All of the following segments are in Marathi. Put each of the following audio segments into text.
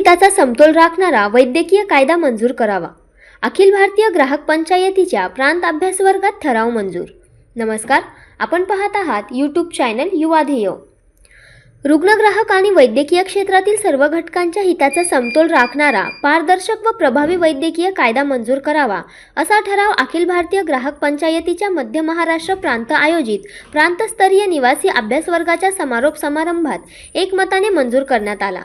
हिताचा समतोल राखणारा वैद्यकीय कायदा मंजूर करावा. अखिल भारतीय ग्राहक पंचायतीच्या प्रांत अभ्यास वर्गात ठराव मंजूर. नमस्कार आपण पाहत आहात यूट्यूब चॅनल युवा ध्येय. रुग्णग्राहक आणि वैद्यकीय क्षेत्रातील सर्व घटकांच्या हिताचा समतोल राखणारा पारदर्शक व प्रभावी वैद्यकीय कायदा मंजूर करावा असा ठराव अखिल भारतीय ग्राहक पंचायतीच्या मध्य महाराष्ट्र प्रांत आयोजित प्रांतस्तरीय निवासी अभ्यास वर्गाच्या समारोप समारंभात एकमताने मंजूर करण्यात आला.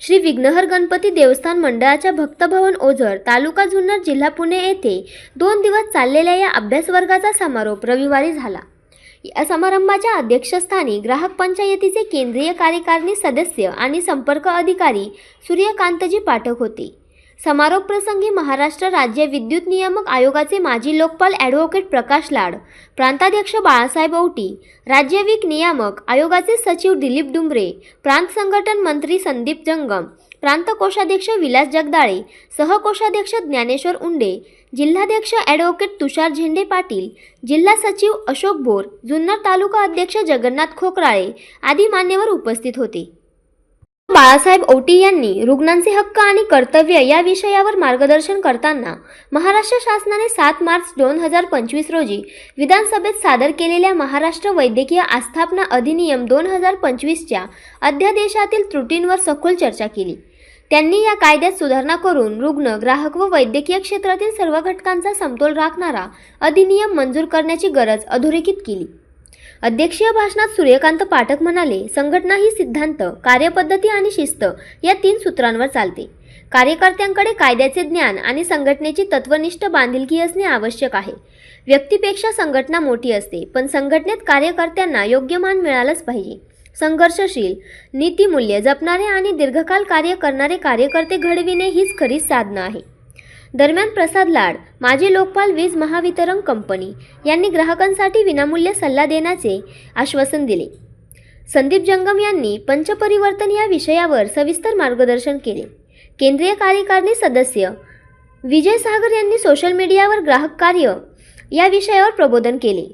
श्री विघ्नहर गणपती देवस्थान मंडळाच्या भक्तभवन ओझर तालुका जुन्नर जिल्हा पुणे येथे दोन दिवस चाललेल्या या अभ्यास वर्गाचा समारोप रविवारी झाला. या समारंभाच्या अध्यक्षस्थानी ग्राहक पंचायतीचे केंद्रीय कार्यकारिणी सदस्य आणि संपर्क अधिकारी सूर्यकांतजी पाठक होते. समारोप प्रसंगी महाराष्ट्र राज्य विद्युत नियामक आयोगाचे माजी लोकपाल ॲडव्होकेट प्रकाश लाड प्रांताध्यक्ष बाळासाहेब औटी राज्य विक नियामक आयोगाचे सचिव दिलीप डुंबरे प्रांत संघटन मंत्री संदीप जंगम प्रांत कोषाध्यक्ष विलास जगदाळे सहकोषाध्यक्ष ज्ञानेश्वर उंडे जिल्हाध्यक्ष ॲडव्होकेट तुषार झेंडे पाटील जिल्हा सचिव अशोक भोर जुन्नर तालुका अध्यक्ष जगन्नाथ खोकराळे आदी मान्यवर उपस्थित होते. बाळासाहेब औटी यांनी रुग्णांचे हक्क आणि कर्तव्य या विषयावर मार्गदर्शन करताना महाराष्ट्र शासनाने सात मार्च दोन हजार पंचवीस रोजी विधानसभेत सादर केलेल्या महाराष्ट्र वैद्यकीय आस्थापना अधिनियम दोन हजार पंचवीसच्या अध्यादेशातील त्रुटींवर सखोल चर्चा केली. त्यांनी या कायद्यात सुधारणा करून रुग्ण ग्राहक व वैद्यकीय क्षेत्रातील सर्व घटकांचा समतोल राखणारा अधिनियम मंजूर करण्याची गरज अधोरेखित केली. अध्यक्षीय भाषणात सूर्यकांत पाठक म्हणाले संघटना ही सिद्धांत कार्यपद्धती आणि शिस्त या तीन सूत्रांवर चालते. कार्यकर्त्यांकडे कायद्याचे ज्ञान आणि संघटनेची तत्वनिष्ठ बांधिलकी असणे आवश्यक आहे. व्यक्तीपेक्षा संघटना मोठी असते पण संघटनेत कार्यकर्त्यांना योग्य मान मिळालंच पाहिजे. संघर्षशील नीतिमूल्य जपणारे आणि दीर्घकाल कार्य करणारे कार्यकर्ते घडविणे हीच खरी साधनं आहे. दरम्यान प्रसाद लाड माजी लोकपाल वीज महावितरण कंपनी यांनी ग्राहकांसाठी विनामूल्य सल्ला देण्याचे आश्वासन दिले. संदीप जंगम यांनी पंचपरिवर्तन या विषयावर सविस्तर मार्गदर्शन केले. केंद्रीय कार्यकारिणी सदस्य विजय सागर यांनी सोशल मीडियावर ग्राहक कार्य या विषयावर प्रबोधन केले.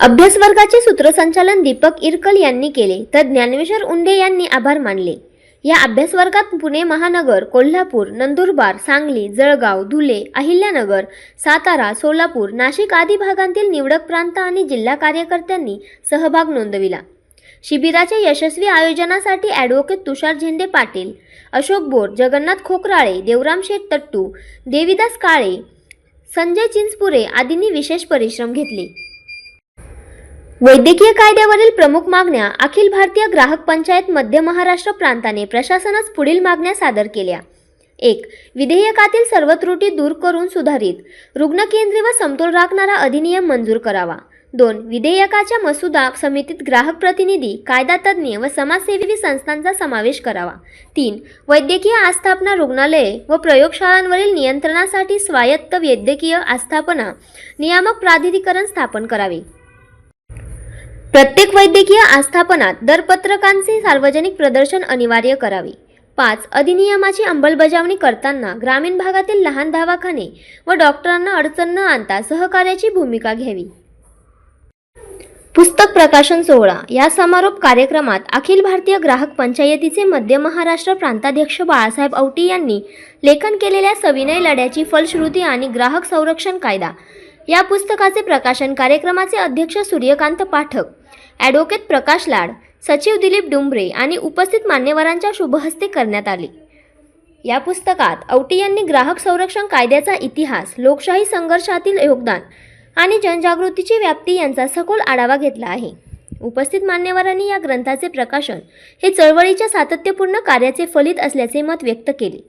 अभ्यास वर्गाचे सूत्रसंचालन दीपक इरकल यांनी केले. तर ज्ञानेश्वर उंडे यांनी आभार मानले. या अभ्यासवर्गात पुणे महानगर कोल्हापूर नंदुरबार सांगली जळगाव धुले अहिल्यानगर सातारा सोलापूर नाशिक आदी भागांतील निवडक प्रांत आणि जिल्हा कार्यकर्त्यांनी सहभाग नोंदविला. शिबिराच्या यशस्वी आयोजनासाठी ॲडव्होकेट तुषार झेंडे पाटील अशोक बोर जगन्नाथ खोकराळे देवराम शेठ तट्टू देविदास काळे संजय चिंचपुरे आदींनी विशेष परिश्रम घेतले. वैद्यकीय कायद्यावरील प्रमुख मागण्या अखिल भारतीय ग्राहक पंचायत मध्य महाराष्ट्र प्रांताने प्रशासनास पुढील मागण्या सादर केल्या. एक विधेयकातील सर्व त्रुटी दूर करून सुधारित रुग्णकेंद्री व समतोल राखणारा अधिनियम मंजूर करावा. दोन विधेयकाच्या मसुदा समितीत ग्राहक प्रतिनिधी कायदा तज्ज्ञ व समाजसेवी संस्थांचा समावेश करावा. तीन वैद्यकीय आस्थापना रुग्णालये व प्रयोगशाळांवरील नियंत्रणासाठी स्वायत्त वैद्यकीय आस्थापना नियामक प्राधिकरण स्थापन करावे. प्रत्येक वैद्यकीय आस्थापनात दरपत्रकांचे सार्वजनिक प्रदर्शन अनिवार्य करावे. पाच अधिनियमाची अंमलबजावणी करताना ग्रामीण भागातील लहान दवाखाने व डॉक्टरांना अडचण न आणता सहकार्याची भूमिका घ्यावी. पुस्तक प्रकाशन सोहळा. या समारोप कार्यक्रमात अखिल भारतीय ग्राहक पंचायतीचे मध्य महाराष्ट्र प्रांताध्यक्ष बाळासाहेब औटी यांनी लेखन केलेल्या सविनय लढ्याची फलश्रुती आणि ग्राहक संरक्षण कायदा. या पुस्तकाचे प्रकाशन कार्यक्रमाचे अध्यक्ष सूर्यकांत पाठक ॲडव्होकेट प्रकाश लाड सचिव दिलीप डुंबरे आणि उपस्थित मान्यवरांच्या शुभहस्ते करण्यात आले. या पुस्तकात औटी यांनी ग्राहक संरक्षण कायद्याचा इतिहास लोकशाही संघर्षातील योगदान आणि जनजागृतीची व्याप्ती यांचा सखोल आढावा घेतला आहे. उपस्थित मान्यवरांनी या ग्रंथाचे प्रकाशन हे चळवळीच्या सातत्यपूर्ण कार्याचे फलित असल्याचे मत व्यक्त केले.